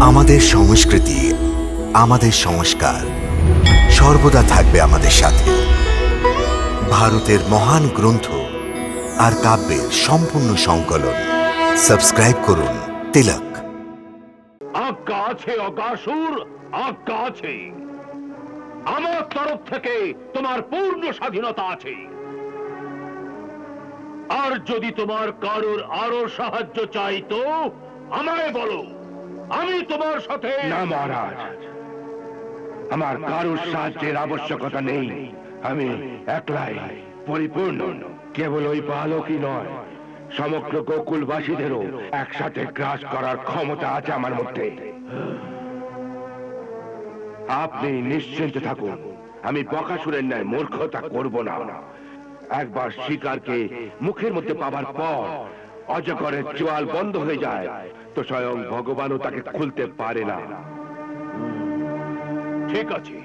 আমাদের সংস্কৃতি, আমাদের সংস্কার সর্বদা থাকবে আমাদের সাথে। ভারতের মহান গ্রন্থ আর কাব্যের সম্পূর্ণ সংকলন। সাবস্ক্রাইব করুন তিলক। আমার তরফ থেকে তোমার পূর্ণ স্বাধীনতা আছে। আর যদি তোমার কারোর আরও সাহায্য চাই তো আমায় বলো। আমি তোমার সাথে। না, মহারাজ। আমার কারোর সাহায্যের আবশ্যকতা নেই। আমি একলাই, পরিপূর্ণ, কেবল ওই বালকই নয়, সমগ্র গোকুলবাসীদেরও একসাথে গ্রাস করার ক্ষমতা আছে আমার মধ্যে। আপনি নিশ্চিন্ত থাকুন, আমি বকাসুরের ন্যায় মূর্খতা করব না। একবার শিকারকে মুখের মধ্যে পাবার পর অজগরের চোয়াল বন্ধ হয়ে যায় তো স্বয়ং ভগবানও তাকে খুলতে পারে না। ঠিক আছে।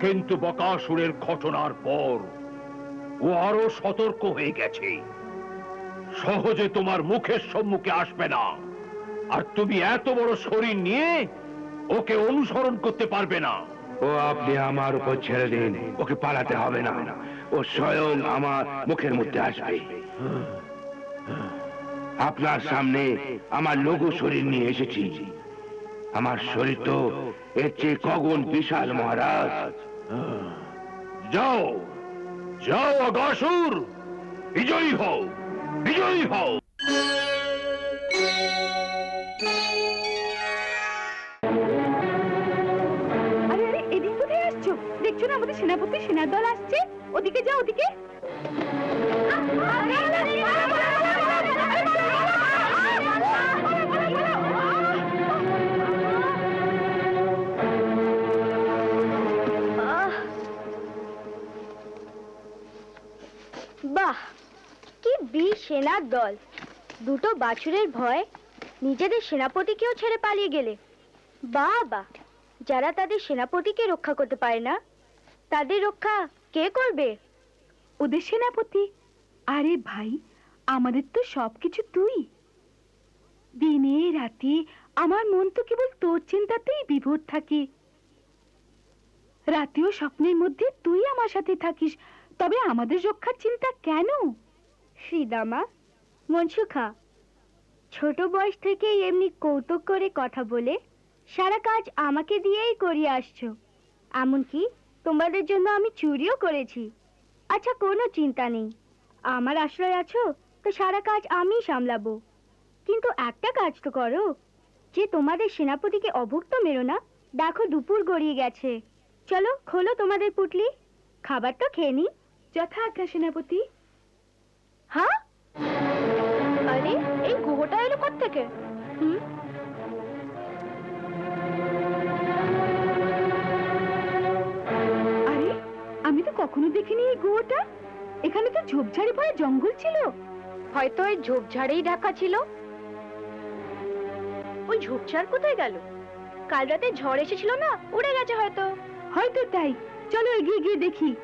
কিন্তু বকাসুরের ঘটনার পর ও আরও সতর্ক হয়ে গেছে। সহজে তোমার মুখের সম্মুখে আসবে না। আর তুমি এত বড় শরীর নিয়ে ওকে অনুসরণ করতে পারবে না। ও আপনি আমার উপর ছেড়ে দিন। ওকে পালাতে হবে না। ও স্বয়ং আমার মুখের মধ্যে আসবে। আপনার সামনে আমার লঘু শরীর নিয়ে এসেছি। আমার শরীর তো এর চেয়ে কগুণ বিশাল, মহারাজ। যাও যাও অগাসুর বিজয়ী হও বিজয়ী হও। সেনাপতি সেনার দল আসছে? ওদিকে যাও, ওদিকে। বাহ, কি বীর সেনার দল। দুটো বাছুরের ভয়, নিজেদের সেনাপতিকেও ছেড়ে পালিয়ে গেলে। বাহ যারা তাদের সেনাপতিকে রক্ষা করতে পারে না, তাদের রক্ষা কে করবে? ওদের সেনাপতি? আরে ভাই, আমাদের তো সবকিছু তুই। দিনে রাতে আমার মন তো কেবল তোর চিন্তাতেই বিভোর থাকে। রাতেও স্বপ্নের মধ্যে তুই আমার সাথে থাকিস তবে আমাদের রক্ষার চিন্তা কেন? শ্রীদামা মনসুখা, ছোট বয়স থেকেই এমনি কৌতুক করে কথা বলে সারা কাজ আমাকে দিয়েই করিয়ে আসছো। এমনকি তোমাদের জন্য আমি চুরিও করেছি। আচ্ছা কোনো চিন্তা নেই। আমার আশ্রয় আছো, তো সারা কাজ আমিই সামলাবো। কিন্তু একটা কাজ তো করো, যে তোমাদের সেনাপতিকে অভুক্ত মেরো না। দেখো দুপুর গড়িয়ে গেছে। চলো, খোলো তোমাদের পুটলি। খাবার তো খেয়ে নি যথা আজ্ঞা সেনাপতি। হ্যাঁ? আরে, এই গুহটা এলো থেকে হুম? আরে, আমি তো কখনো দেখিনি এই গুয়োটা এখানে তো ঝোপঝাড়ে ভরা জঙ্গল ছিল। হয়তো ওই ঝোপঝাড়েই ঢাকা ছিল। ওই ঝোপঝাড় কোথায় গেল? কাল রাতে ঝড় এসেছিল না, উড়ে গেছে হয়তো। হয়তো তাই। চলো এগিয়ে গিয়ে দেখি।